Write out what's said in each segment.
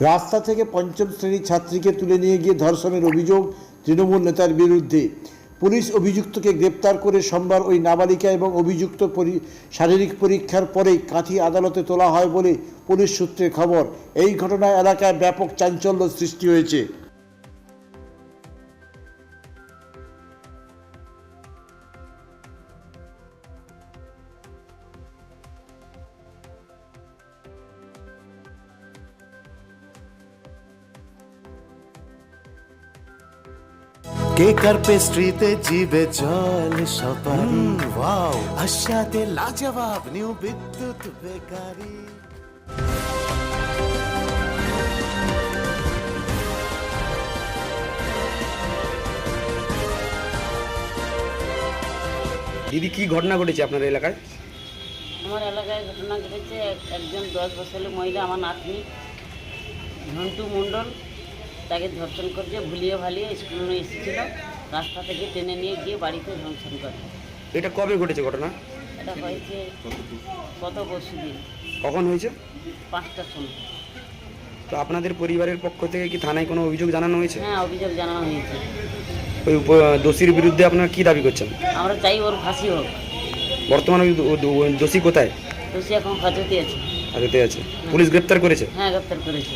রাস্তা থেকে পঞ্চম শ্রেণির ছাত্রীকে তুলে নিয়ে গিয়ে ধর্ষণের অভিযোগ তৃণমূল নেতার বিরুদ্ধে। পুলিশ অভিযুক্তকে গ্রেপ্তার করে সোমবার ওই নাবালিকা এবং অভিযুক্ত শারীরিক পরীক্ষার পরেই কাঁথি আদালতে তোলা হয় বলে পুলিশ সূত্রে খবর। এই ঘটনায় এলাকায় ব্যাপক চাঞ্চল্য সৃষ্টি হয়েছে। কেকার পেস্ট্রিতে জিবে জল সপারি ওয়াও। আশাতে লাজবাব নিউ বিদ্যুৎ বেকারি। দিদি কি ঘটনা ঘটেছে আপনার এলাকায়? আমার এলাকায় ঘটনা ঘটেছে একজন দশ বছরের মহিলা আমার নাতনি ঝন্টু মণ্ডল। তাকে ধর্ষণ করছে ভুলিয়ে ভালিয়ে স্কুলে এসেছিল। রাস্তা থেকে টেনে নিয়ে গিয়ে বাড়িতে ধর্ষণ করে। এটা কবে ঘটেছে ঘটনা? এটা হয়েছে গত পরশু দিন। কখন হয়েছে? পাঁচটার সময়। তো আপনাদের পরিবারের পক্ষ থেকে কি থানায় কোনো অভিযোগ জানানো হয়েছে? হ্যাঁ অভিযোগ জানানো হয়েছে। ওই দোষীর বিরুদ্ধে আপনারা কি দাবি করছেন? আমরা চাই ওর ফাঁসি হোক। বর্তমানে দোষী কোথায়? দোষী এখন ফাঁসিতে আছে। হাজতে আছে। পুলিশ গ্রেপ্তার করেছে? হ্যাঁ গ্রেপ্তার করেছে।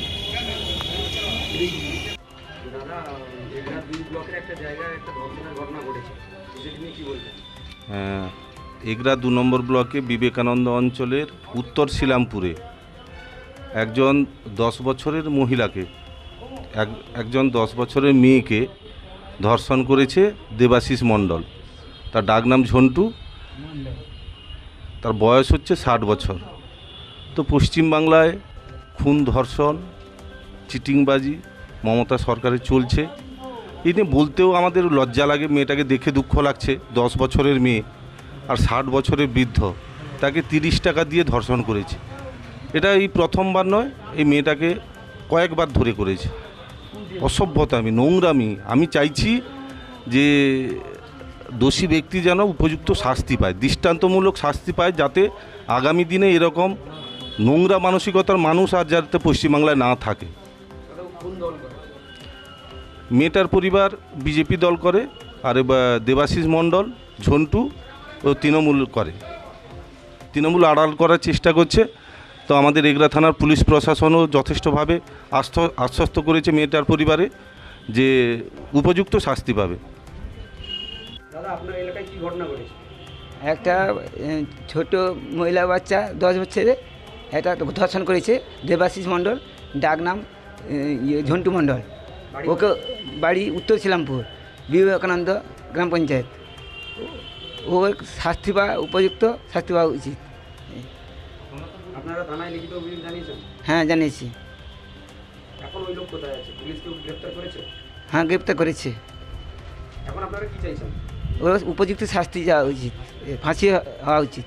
হ্যাঁ, এগরা দু নম্বর ব্লকে বিবেকানন্দ অঞ্চলের উত্তর শিলামপুরে একজন দশ বছরের মহিলাকে এক একজন দশ বছরের মেয়েকে ধর্ষণ করেছে দেবাশিস মণ্ডল। তার ডাকনাম ঝন্টু। তার বয়স হচ্ছে ষাট বছর। তো পশ্চিমবাংলায় খুন ধর্ষণ চিটিংবাজি মমতা সরকারের চলছে। এই নিয়ে বলতেও আমাদের লজ্জা লাগে, মেয়েটাকে দেখে দুঃখ লাগছে, দশ বছরের মেয়ে আর ষাট বছরের বৃদ্ধ, তাকে তিরিশ টাকা দিয়ে ধর্ষণ করেছে। এটা এই প্রথমবার নয়, এই মেয়েটাকে কয়েকবার ধরে করেছে। অসভ্যতামি নোংরামি, আমি চাইছি যে দোষী ব্যক্তি যেন উপযুক্ত শাস্তি পায়, দৃষ্টান্তমূলক শাস্তি পায় যাতে আগামী দিনে এরকম নোংরা মানসিকতার মানুষ আর যাতে পশ্চিমবাংলায় না থাকে। মেয়েটার পরিবার বিজেপি দল করে আর এবার দেবাশিস মণ্ডল ঝন্টু ও তৃণমূল করে। তৃণমূল আড়াল করার চেষ্টা করছে। তো আমাদের এগরা থানার পুলিশ প্রশাসনও যথেষ্টভাবে আস্থ আশ্বস্ত করেছে মেয়েটার পরিবারে যে উপযুক্ত শাস্তি পাবে। দাদা আপনার এলাকায় কি ঘটনা ঘটেছে? একটা ছোট মহিলা বাচ্চা দশ বছরে একটা ধর্ষণ করেছে দেবাশিস মণ্ডল ডাক নাম ইয়ে, ঝন্টু মণ্ডল। ওকে বাড়ি উত্তর শিলামপুর বিবেকানন্দ গ্রাম পঞ্চায়েত। ও শাস্তি পাওয়া উপযুক্ত শাস্তি পাওয়া উচিত। হ্যাঁ জানিয়েছি। হ্যাঁ গ্রেপ্তার করেছে। ওর উপযুক্ত শাস্তি যাওয়া উচিত ফাঁসি হওয়া উচিত।